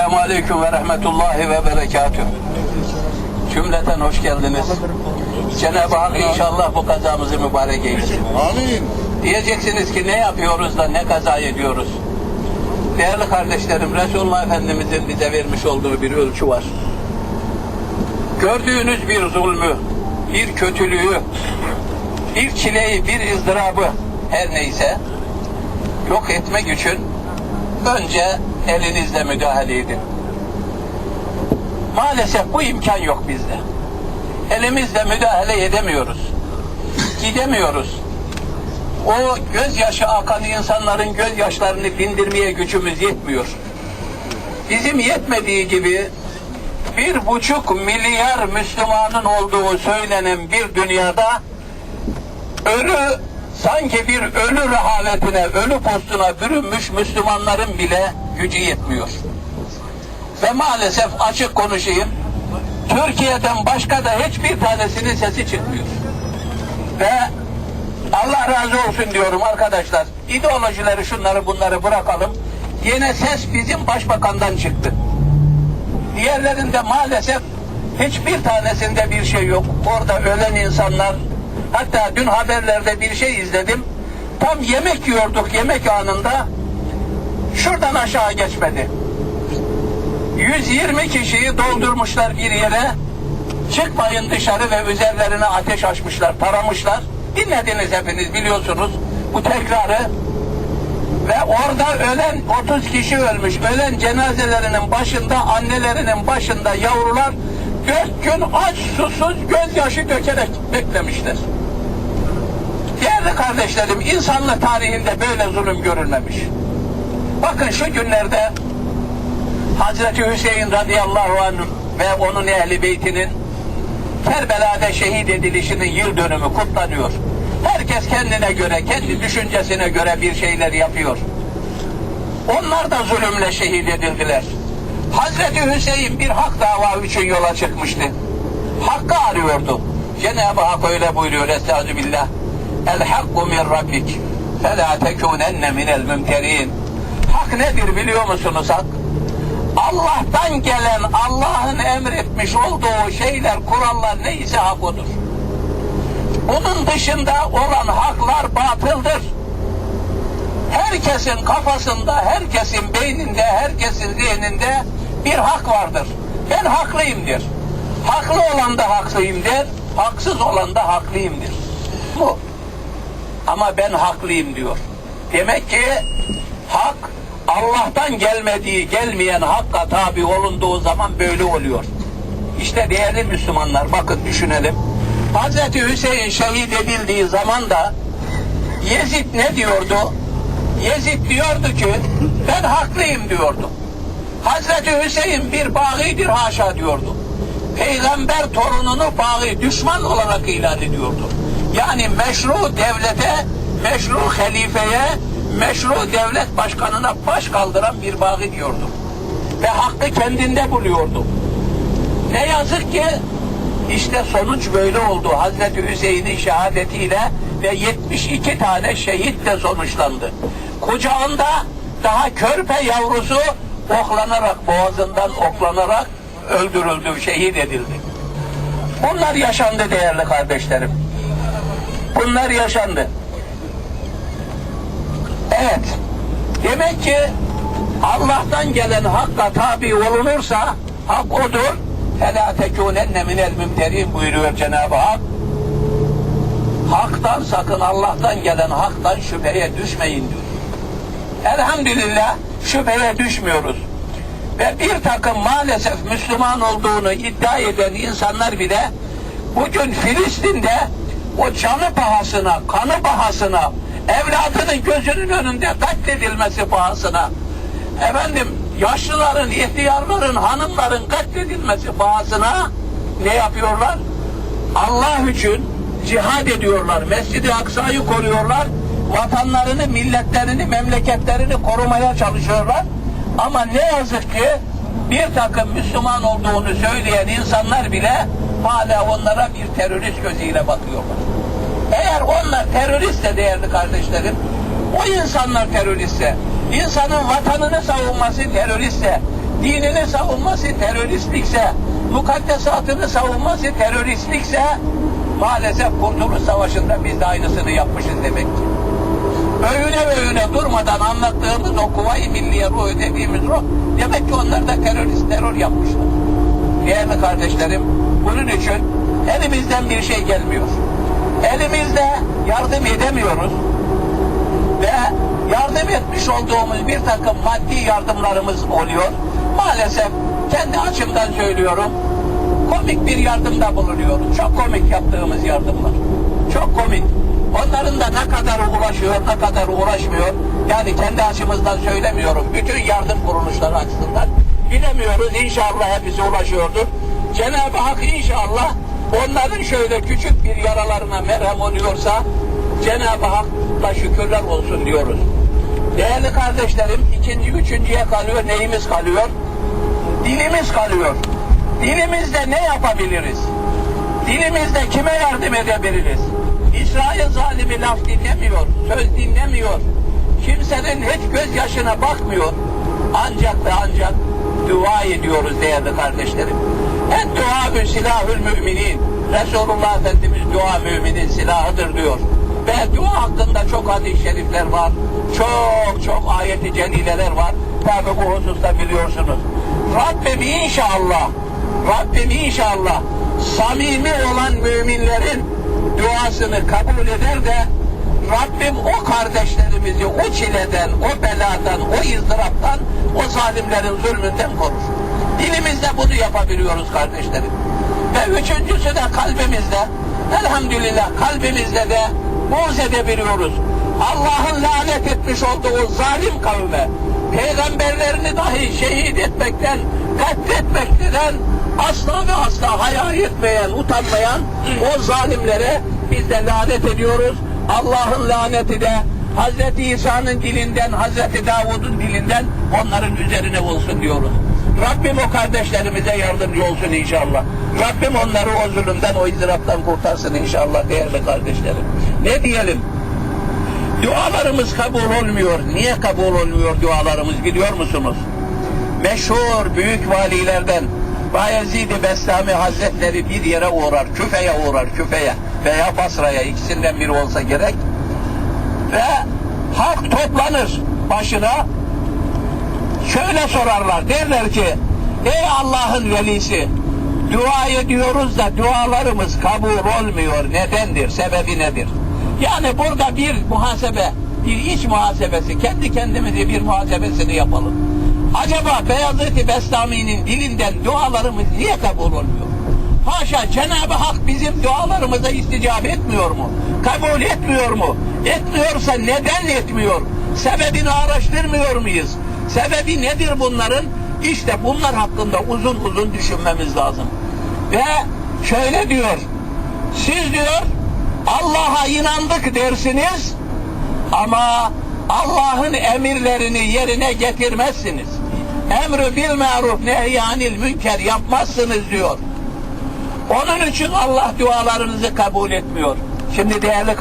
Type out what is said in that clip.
Esselamu Aleyküm ve Rahmetullahi ve Berekatüh. Cümleten hoş geldiniz. Cenab-ı Hak inşallah bu kazamızı mübarek eylesin. Amin. Diyeceksiniz ki ne yapıyoruz da ne kaza ediyoruz? Değerli kardeşlerim, Resulullah Efendimizin bize vermiş olduğu bir ölçü var. Gördüğünüz bir zulmü, bir kötülüğü, bir çileyi, bir ızdırabı her neyse yok etmek için önce elinizle müdahale edin. Maalesef bu imkan yok bizde. Elimizle müdahale edemiyoruz. Gidemiyoruz. O gözyaşı akan insanların gözyaşlarını dindirmeye gücümüz yetmiyor. Bizim yetmediği gibi bir buçuk milyar Müslümanın olduğu söylenen bir dünyada ölü sanki bir ölü rehavetine, ölü postuna bürünmüş Müslümanların bile gücü yetmiyor. Ve maalesef açık konuşayım, Türkiye'den başka da hiçbir tanesinin sesi çıkmıyor. Ve Allah razı olsun diyorum arkadaşlar. İdeolojileri şunları bunları bırakalım. Yine ses bizim başbakandan çıktı. Diğerlerinde maalesef hiçbir tanesinde bir şey yok. Orada ölen insanlar hatta dün haberlerde bir şey izledim. Tam yemek yiyorduk yemek anında şuradan aşağı geçmedi. 120 kişiyi doldurmuşlar bir yere. Çıkmayın dışarı ve üzerlerine ateş açmışlar, taramışlar. Dinlediniz hepiniz biliyorsunuz bu tekrarı. Ve orada ölen 30 kişi ölmüş. Ölen cenazelerinin başında, annelerinin başında yavrular dört gün aç susuz gözyaşı dökerek beklemişler. Kardeşlerim, insanlık tarihinde böyle zulüm görülmemiş. Bakın şu günlerde Hazreti Hüseyin radıyallahu anh ve onun ehli beytinin Kerbela'da şehit edilişinin yıl dönümü kutlanıyor. Herkes kendine göre, kendi düşüncesine göre bir şeyler yapıyor. Onlar da zulümle şehit edildiler. Hazreti Hüseyin bir hak dava için yola çıkmıştı. Hakkı arıyordu. Cenab-ı Hak öyle buyuruyor Estağfirullah. El hakku min rabbik. Fela tekunenne minel mümterin. Hak nedir biliyor musunuz hak? Allah'tan gelen, Allah'ın emretmiş olduğu şeyler, kurallar neyse hak odur. Bunun dışında olan haklar batıldır. Herkesin kafasında, herkesin beyninde, herkesin zihninde bir hak vardır. Ben haklıyım der. Haklı olan da haklıyım der, haksız olan da haklıyımdır. Bu. Ama ben haklıyım diyor. Demek ki hak Allah'tan gelmediği, gelmeyen hakka tabi olunduğu zaman böyle oluyor. İşte değerli Müslümanlar bakın düşünelim. Hazreti Hüseyin şehit edildiği zaman da Yezid ne diyordu? Yezid diyordu ki ben haklıyım diyordu. Hazreti Hüseyin bir bağidir haşa diyordu. Peygamber torununu bağı düşman olarak ilan ediyordu. Yani meşru devlete, meşru halifeye, meşru devlet başkanına baş kaldıran bir bağı diyordu. Ve hakkı kendinde buluyordu. Ne yazık ki işte sonuç böyle oldu. Hazreti Hüseyin'in şehadetiyle ve 72 tane şehitle sonuçlandı. Kucağında daha körpe yavrusu oklanarak, boğazından oklanarak öldürüldü, şehit edildi. Bunlar yaşandı değerli kardeşlerim. Bunlar yaşandı. Evet. Demek ki Allah'tan gelen hakka tabi olunursa hak odur. فَلَا تَكُونَنَّ مِنَ الْمُمْتَرِينَ buyuruyor Cenab-ı Hak. Haktan sakın Allah'tan gelen haktan şüpheye düşmeyin diyor. Elhamdülillah şüpheye düşmüyoruz. Ve bir takım maalesef Müslüman olduğunu iddia eden insanlar bile bugün Filistin'de o canı pahasına, kanı pahasına, evladının gözünün önünde katledilmesi pahasına, efendim yaşlıların, ihtiyarların, hanımların katledilmesi pahasına ne yapıyorlar? Allah için cihad ediyorlar. Mescid-i Aksa'yı koruyorlar. Vatanlarını, milletlerini, memleketlerini korumaya çalışıyorlar. Ama ne yazık ki bir takım Müslüman olduğunu söyleyen insanlar bile hala onlara bir terörist gözüyle bakıyorlar. Eğer onlar teröristse değerli kardeşlerim, o insanlar teröristse, insanın vatanını savunması teröristse, dinini savunması teröristlikse, mukaddesatını savunması teröristlikse maalesef Kurtuluş Savaşı'nda biz de aynısını yapmışız demek ki. Övüne övüne durmadan anlattığımız o Kuvayi Milliye ruhu dediğimiz ruh demek ki onlar da terörist terör yapmışlar. Değerli kardeşlerim bunun için elimizden bir şey gelmiyor. Elimizde yardım edemiyoruz ve yardım etmiş olduğumuz bir takım maddi yardımlarımız oluyor. Maalesef kendi açımdan söylüyorum. Komik bir yardımda bulunuyoruz. Çok komik yaptığımız yardımlar. Çok komik. Onların da ne kadar uğraşıyor, ne kadar uğraşmıyor. Yani kendi açımızdan söylemiyorum. Bütün yardım kuruluşları açısından bilemiyoruz. İnşallah hepsi ulaşıyordur. Cenab-ı Hak inşallah onların şöyle küçük bir yaralarına merhem oluyorsa Cenab-ı Hak'la şükürler olsun diyoruz. Değerli kardeşlerim ikinci, üçüncüye kalıyor. Neyimiz kalıyor? Dilimiz kalıyor. Dilimizde ne yapabiliriz? Dilimizde kime yardım edebiliriz? İsrail zalimi laf dinlemiyor, söz dinlemiyor. Kimsenin hiç gözyaşına bakmıyor. Ancak ve ancak dua ediyoruz değerli kardeşlerim. En dua bir silahül müminin. Resulullah Efendimiz dua müminin silahıdır diyor. Ve dua hakkında çok hadis-i şerifler var. Çok çok ayeti celileler var. Tabi bu hususta biliyorsunuz. Rabbim inşallah, Rabbim inşallah samimi olan müminlerin duasını kabul eder de Rabbim o kardeşlerimizi o çileden, o beladan, o izdıraptan, o zalimlerin zulmünden korur. Dilimizde bunu yapabiliyoruz kardeşlerim. Ve üçüncüsü de kalbimizde, elhamdülillah kalbimizde de buğz edebiliyoruz. Allah'ın lanet etmiş olduğu zalim kavme, peygamberlerini dahi şehit etmekten, katletmekten asla ve asla hayal etmeyen, utanmayan o zalimlere biz de lanet ediyoruz. Allah'ın laneti de Hazreti İsa'nın dilinden, Hazreti Davud'un dilinden onların üzerine olsun diyoruz. Rabbim o kardeşlerimize yardımcı olsun inşallah. Rabbim onları o zulümden, o izdıraptan kurtarsın inşallah değerli kardeşlerim. Ne diyelim? Dualarımız kabul olmuyor. Niye kabul olmuyor dualarımız biliyor musunuz? Meşhur büyük valilerden Bayezid-i Bestami Hazretleri bir yere uğrar, küfeye uğrar, küfeye veya Basra'ya ikisinden biri olsa gerek ve halk toplanır başına. Şöyle sorarlar derler ki ey Allah'ın velisi dua ediyoruz da dualarımız kabul olmuyor. Nedendir? Sebebi nedir? Yani burada bir muhasebe bir iç muhasebesi kendi kendimize bir muhasebesini yapalım. Acaba Beyazıt-ı Bestami'nin dilinden dualarımız niye kabul olmuyor haşa Cenab-ı Hak bizim dualarımıza isticap etmiyor mu kabul etmiyor mu etmiyorsa neden etmiyor sebebini araştırmıyor muyuz Sebebi nedir bunların? İşte bunlar hakkında uzun uzun düşünmemiz lazım. Ve şöyle diyor, siz diyor Allah'a inandık dersiniz ama Allah'ın emirlerini yerine getirmezsiniz. Emri bil maruf nehyanil münker yapmazsınız diyor. Onun için Allah dualarınızı kabul etmiyor. Şimdi değerli